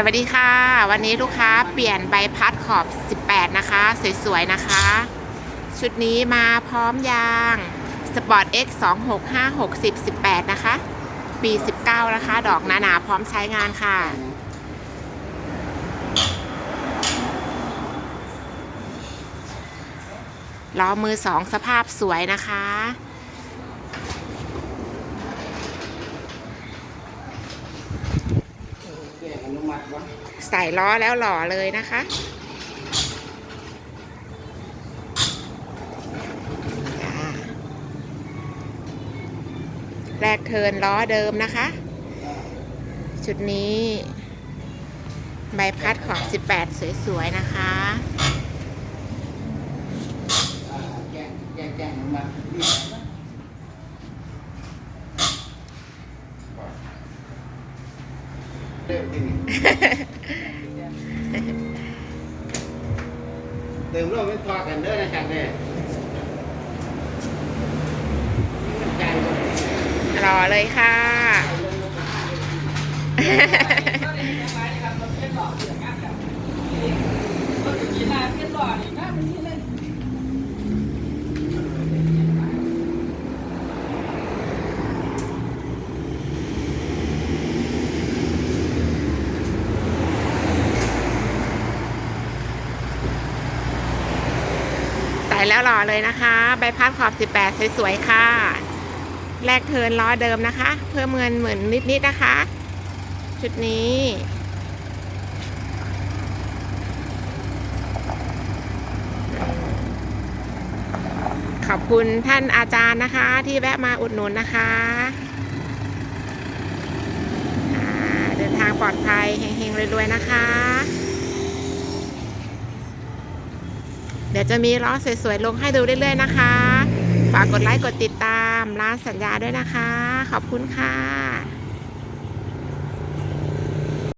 สวัสดีค่ะ วันนี้ลูกค้าเปลี่ยนใบพัดขอบ 18 นะคะ สวยๆ นะคะ ชุดนี้มาพร้อมยาง Sport X 2 6 5 6 10 18 นะคะ ปี 19 นะคะ ดอกหนาๆ พร้อมใช้งานค่ะ ล้อมือสองสภาพสวยนะคะ แจ้งอนุมัติวะ ใส่ล้อแล้วหล่อเลยนะคะ แรกเทินล้อเดิมนะคะ ชุดนี้ ใบพัดของ18 สวยๆ นะคะ อ่าแจ้งแจ้งแจ้งอนุมัตินี่เริ่มที่นี่เติมโลกไม่ทอดกันเด้อนะจังเนี่ยมันใจเลยหล่อเลยแล้วหล่อเลยนะคะ ใบพัดขอบ 18 สวยๆ ค่ะแรกเทินล้อเดิมนะคะ เพิ่มเงินเหมือนนิดๆนะคะ ชุดนี้ขอบคุณท่านอาจารย์นะคะ ที่แวะมาอุดหนุนนะคะ เดินทางปลอดภัยเฮงๆรวยๆนะคะ เดี๋ยวจะมีล้อสวยๆ ลงให้ดูเรื่อยๆนะคะ ฝากกดไลค์กดติดตามร้านสัญญาด้วยนะคะ ขอบคุณค่ะ